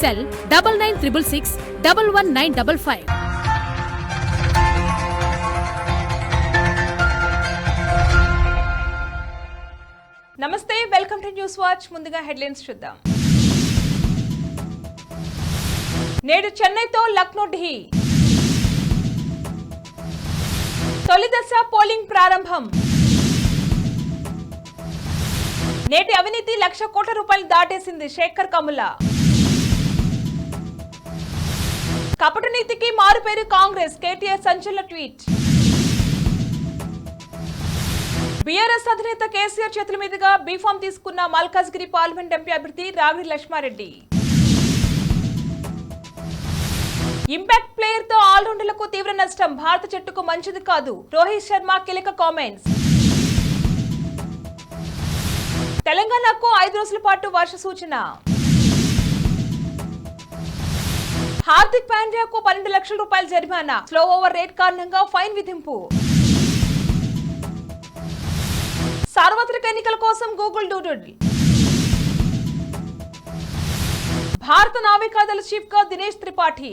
Cell double nine triple six double one nine double five. నమస్తే welcome to news watch. ముందుగా headlines చూద్దాం. నేడు చెన్నైతో లక్నో ఢీ. తొలి దశ పోలింగ్ ప్రారంభం. నేటి అవినీతి లక్ష కోట్ల రూపాయలు దాటేసింది శేఖర్ కముల. కపట నీతికి మారుపేరు కాంగ్రెస్. కేటీఆర్ సంచలన ట్వీట్. బీఆర్ఎస్ అధినేత కేసీఆర్ చేతుల మీదుగా బీఫామ్ తీసుకున్న మల్కాజ్గిరి పార్లమెంట్ ఎంపీ అభ్యర్థి రావిడి లక్ష్మారెడ్డి. ఇంపాక్ట్ ప్లేయర్తో ఆల్రౌండర్లకు తీవ్ర నష్టం. భారత జట్టుకు మంచిది కాదు. రోహిత్ శర్మ కీలక కామెంట్స్. తెలంగాణకు ఐదు రోజుల పాటు వర్ష సూచన. హార్దిక్ పాండ్యాకు పన్నెండు లక్షల రూపాయల జరిమానా. స్లో ఓవర్ రేట్ కారణంగా ఫైన్ విధింపు. సార్వత్రిక ఎన్నికల కోసం గూగుల్ డూడుడ్. భారత నావికాదళ చీఫ్గా దినేష్ త్రిపాఠి.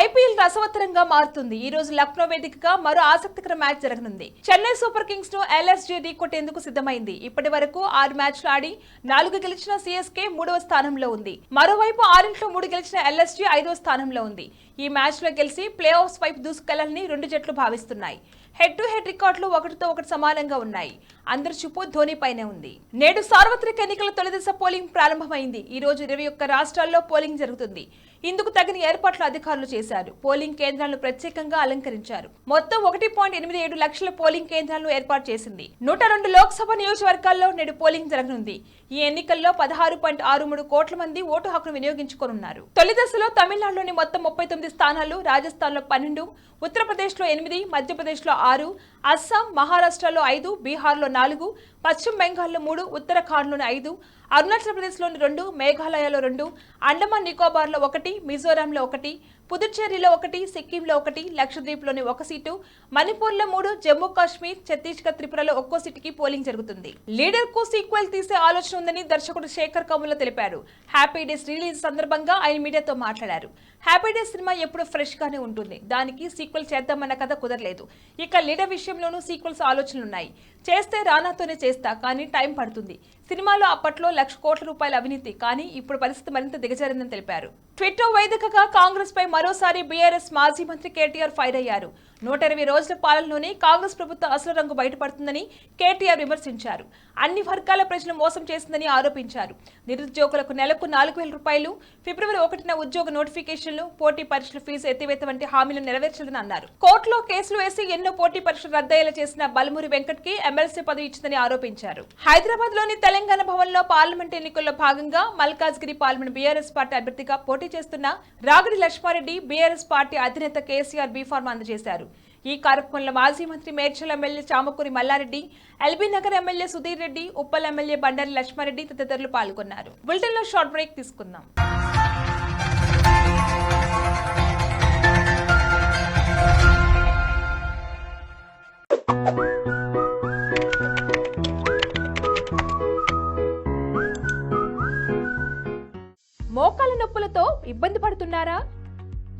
ఐపీఎల్ రసవత్తరంగా మారుతుంది. ఈ రోజు లక్నో వేదికగా మరో ఆసక్తికర మ్యాచ్ జరగనుంది. చెన్నై సూపర్ కింగ్స్ను ఎల్ఎస్జీ ఢీకొట్టేందుకు సిద్ధమైంది. ఇప్పటి వరకు ఆరు మ్యాచ్లు ఆడి నాలుగు గెలిచిన సిఎస్కే మూడవ స్థానంలో ఉంది. మరోవైపు ఆరింట్లో మూడు గెలిచిన ఎల్ఎస్జి ఐదవ స్థానంలో ఉంది. ఈ మ్యాచ్లో గెలిచి ప్లే ఆఫ్స్ వైపు దూసుకెళ్ళాలని రెండు జట్లు భావిస్తున్నాయి. హెడ్ టు హెడ్ రికార్డులు ఒకటితో ఒకటి సమానంగా ఉన్నాయి. అందరి చూపు ధోని పైనే ఉంది. నేడు సార్వత్రిక ఎన్నికల తొలిదశ పోలింగ్ ప్రారంభమైంది. ఈ రోజు ఇరవై ఒక్క రాష్ట్రాల్లో పోలింగ్ జరుగుతుంది. ఇందుకు తగిన ఏర్పాట్లు అధికారులు చేశారు. పోలింగ్ కేంద్రాలను ప్రత్యేకంగా అలంకరించారు. మొత్తం ఒకటి పాయింట్ ఎనిమిది ఏడు లక్షల పోలింగ్ కేంద్రాలను ఏర్పాటు చేసింది. నూట రెండు లోక్సభ నియోజకవర్గాల్లో నేడు పోలింగ్ జరగనుంది. ఈ ఎన్నికల్లో పదహారు పాయింట్ ఆరు మూడు కోట్ల మంది ఓటు హక్కును వినియోగించుకోనున్నారు. తొలి దశలో తమిళనాడులోని మొత్తం ముప్పై తొమ్మిది స్థానాలు రాజస్థాన్లో పన్నెండు ఉత్తరప్రదేశ్లో ఎనిమిది మధ్యప్రదేశ్లో ఆరు అస్సాం మహారాష్ట్రలో ఐదు బీహార్లో నాలుగు పశ్చిమ బెంగాల్లో మూడు ఉత్తరాఖండ్లోని ఐదు అరుణాచల్ ప్రదేశ్లోని రెండు మేఘాలయలో రెండు అండమాన్ నికోబార్లో ఒకటి మిజోరాంలో ఒకటి పుదుచ్చేరిలో ఒకటి సిక్కింలో ఒకటి లక్షద్వీప్లోని ఒక సీటు మణిపూర్లో మూడు జమ్మూ కాశ్మీర్ ఛత్తీస్గఢ్ త్రిపురలో ఒక్కో సీటుకి పోలింగ్ జరుగుతుంది. లీడర్కు సీక్వెల్ తీసే ఆలోచన ఉందని దర్శకుడు శేఖర్ కమ్ముల తెలిపారు. హ్యాపీ డేస్ రిలీజ్ సందర్భంగా ఆయన మీడియాతో మాట్లాడారు. హ్యాపీ డేస్ సినిమా ఎప్పుడు ఫ్రెష్ గానే ఉంటుంది. దానికి సీక్వెల్ చేద్దామన్న కథ కుదరలేదు. ఇక లీడర్ విషయంలోనూ సీక్వెల్స్ ఆలోచనలున్నాయి. చేస్తే రానాతోనే చేస్తా కానీ టైం పడుతుంది. సినిమాలో అప్పట్లో లక్ష కోట్ల రూపాయల అవినీతి కానీ ఇప్పుడు పరిస్థితి మరింత దిగజారిందని తెలిపారు. ట్విట్టర్ వేదికగా కాంగ్రెస్ పై మరోసారి బీఆర్ఎస్ మాజీ మంత్రి కేటీఆర్ ఫైర్ అయ్యారు. నూట ఇరవై రోజుల పాలనలోనే కాంగ్రెస్ ప్రభుత్వ అసలు రంగు బయటపడుతుందని కేటీఆర్ విమర్శించారు. అన్ని వర్గాల ప్రజలు మోసం చేసిందని ఆరోపించారు. నిరుద్యోగులకు నెలకు నాలుగు వేల రూపాయలు ఫిబ్రవరి ఒకటిన ఉద్యోగ నోటిఫికేషన్లు పోటీ పరీక్షల ఫీజు ఎత్తివేత వంటి హామీలు నెరవేర్చదని అన్నారు. కోర్టులో కేసులు వేసి ఎన్నో పోటీ పరీక్షలు రద్దయ్యేలా చేసిన బలమూరి వెంకట్కి ఎమ్మెల్సీ పదవి ఇచ్చిందని ఆరోపించారు. హైదరాబాద్లోని తెలంగాణ భవన్లో పార్లమెంట్ ఎన్నికల్లో భాగంగా మల్కాజ్గిరి పార్లమెంట్ బీఆర్ఎస్ పార్టీ అభ్యర్థిగా పోటీ చేస్తున్న రాగడి లక్ష్మారెడ్డి బీఆర్ఎస్ పార్టీ అధినేత కేసీఆర్ బీఫార్మ్ అందజేశారు. ఈ కార్యక్రమంలో మాజీ మంత్రి Medchal MLA Chamakuri Mallareddy LB Nagar MLA Sudheer Reddy Uppal MLA Bandari Lakshmareddy తదితరులు పాల్గొన్నారు. బులెటిన్లో షార్ట్ బ్రేక్ తీసుకుందాం. మోకాల నొప్పులతో ఇబ్బంది పడుతున్నారా?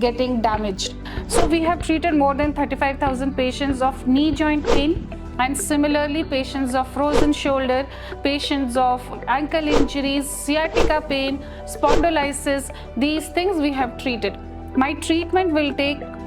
getting damaged. So, we have treated more than 35,000 patients of knee joint pain. And similarly, patients of frozen shoulder, patients of ankle injuries, sciatica pain, spondylitis, these things we have treated. My treatment will take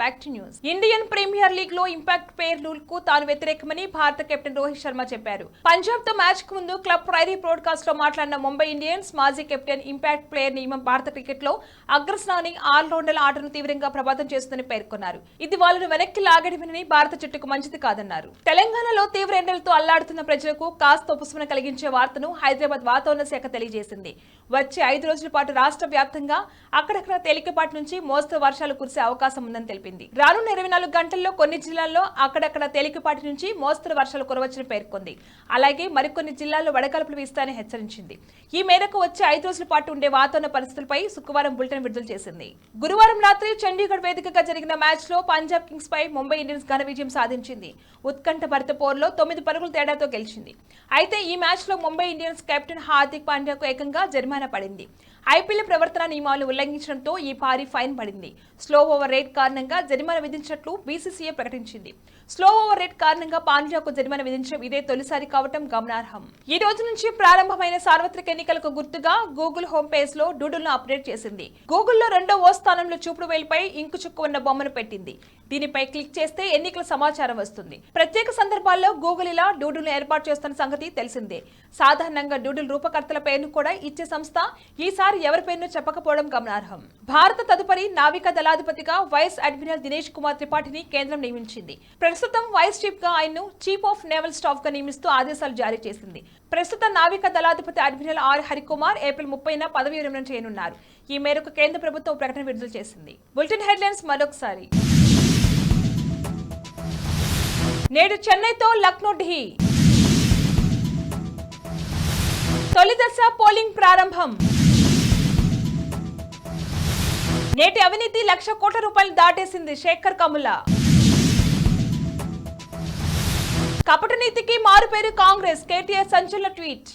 back to news. Indian premier లీగ్లో impact player రూల్కు తాను వ్యతిరేకమని భారత captain Rohit Sharma చెప్పారు. పంజాబ్తో మ్యాచ్కు ముందు club prairie బ్రాడ్కాస్ట్లో మాట్లాడిన ముంబై ఇండియన్స్ మాజీ కెప్టెన్ ఇంపాక్ట్ ప్లేయర్ నియమం భారత క్రికెట్లో అగ్రస్నాని ఆల్రౌండర్ల ఆటను తీవ్రంగా ప్రభావితం చేస్తుందని పేర్కొన్నారు. ఇది వాళ్ళను వెనక్కి లాగడమని భారత జట్టుకు మంచిది కాదన్నారు. తెలంగాణలో తీవ్ర ఎండలతో అల్లాడుతున్న ప్రజలకు కాస్త ఉపశమనం కలిగించే వార్తను హైదరాబాద్ వాతావరణ శాఖ తెలియజేసింది. వచ్చే ఐదు రోజుల పాటు రాష్ట్ర వ్యాప్తంగా అక్కడక్కడ తేలికపాటి నుంచి మోస్తరు వర్షాలు కురిసే అవకాశం ఉందని తెలిపింది. రానున్న ఇరవై నాలుగు గంటల్లో కొన్ని జిల్లాల్లో అక్కడక్కడ తేలికపాటి నుంచి మోస్తరు వర్షాలు కురవచ్చని పేర్కొంది. అలాగే మరికొన్ని జిల్లాల్లో వడకలుపులు వీస్తాయని హెచ్చరించింది. ఈ మేరకు వచ్చే ఐదు రోజుల పాటు ఉండే వాతావరణ పరిస్థితులపై శుక్రవారం బులెటిన్ విడుదల చేసింది. గురువారం రాత్రి చండీగఢ్ వేదికగా జరిగిన మ్యాచ్లో పంజాబ్ కింగ్స్ పై ముంబై ఇండియన్స్ ఘన విజయం సాధించింది. ఉత్కంఠ భరిత పోరులో తొమ్మిది పరుగుల తేడాతో గెలిచింది. అయితే ఈ మ్యాచ్లో ముంబై ఇండియన్స్ కెప్టెన్ హార్దిక్ పాండ్యాకు ఏకంగా జరిమానా పడింది ఐపీఎల్ ప్రవర్తన నియమాలు ఉల్లంఘించడంతో ఈ భారీ ఫైన్ పడింది. స్లో ఓవర్ రేట్ కారణంగా జరిమానా విధించినట్లు బీసీసీఐ ప్రకటించింది. స్లో ఓవర్ రేట్ కారణంగా పాండ్యాకు జరిమానా విధించడం ఇదే తొలిసారి కావటం గమనార్హం. ఈ రోజు నుంచి ప్రారంభమైన సార్వత్రిక ఎన్నికలకు గుర్తుగా గూగుల్ హోమ్ పేజ్లో డూడుల్ను అప్డేట్ చేసింది. గూగుల్లో రెండో ఓ స్థానంలో చూపుడు వేలిపై ఇంకు చుక్కు ఉన్న బొమ్మను పెట్టింది. దీనిపై క్లిక్ చేస్తే ఎన్నికల సమాచారం వస్తుంది. ప్రత్యేక సందర్భాల్లో గూగుల్ ఇలా డూడుల్ను ఏర్పాటు చేస్తున్న సంగతి తెలిసిందే. సాధారణంగా డూడుల్ రూపకర్తల పేరును కూడా ఇచ్చే సంస్థ ఈసారి ఎవరి పేరును చెప్పకపోవడం గమనార్హం. భారత తదుపరి నావికా దళాధిపతిగా వైస్ అడ్మిరల్ దినేష్ కుమార్ త్రిపాఠిని కేంద్రం నియమించింది. ప్రస్తుతం వైస్ చీఫ్గా ఆయన్ను చీఫ్ ఆఫ్ నేవల్ స్టాఫ్గా నియమిస్తూ ఆదేశాలు జారీ చేసింది. ప్రస్తుత నావికా దళాధిపతి అడ్మిరల్ ఆర్ హరికుమార్ ఏప్రిల్ ముప్పైన పదవి విరమణ చేయనున్నారు. ఈ మేరకు కేంద్ర ప్రభుత్వం ప్రకటన విడుదల చేసింది. బులెటిన్ హెడ్లైన్స్ మరొకసారి. నేడు చెన్నైతో లక్నో ఢీ. తొలి దశ పోలింగ్ ప్రారంభం. నేటి అవినీతి లక్ష కోట్ల రూపాయలు దాటేసింది శేఖర్ కముల. కపట నీతికి మారుపేరు కాంగ్రెస్ కేటీఆర్ సంచలన ట్వీట్.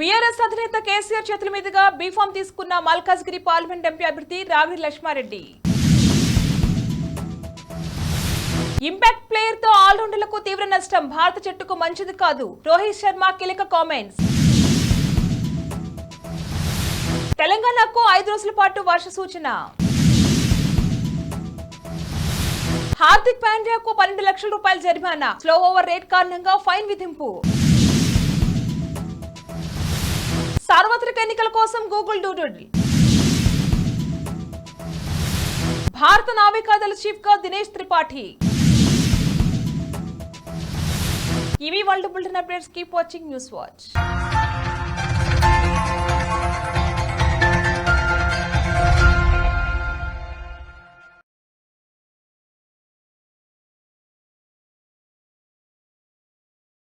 బీఆర్ఎస్ అధినేత కేసీఆర్ చేతుల మీదుగా బీఫామ్ తీసుకున్న మల్కాజ్గిరి పార్లమెంట్ ఎంపీ అభ్యర్థి రావి లక్ష్మారెడ్డి. ఇంపాక్ట్ ప్లేయర్తో ఆల్రౌండర్లకు తీవ్ర నష్టం భారత జట్టుకు మంచిది కాదు. రోహిత్ శర్మ కీలక కామెంట్స్. తెలంగాణకు ఐదు రోజుల పాటు వర్ష సూచన. హార్దిక్ పాండ్యాకు పన్నెండు లక్షల రూపాయల జరిమానా. స్లో ఓవర్ రేట్ కారణంగా ఫైన్ విధింపు. సార్వత్రిక ఎన్నికల కోసం గూగుల్ డూడుల్ భారత నావికాదళ చీఫ్గా దినేష్ త్రిపాఠి. ఇవి world bulletin updates. Keep watching news watch.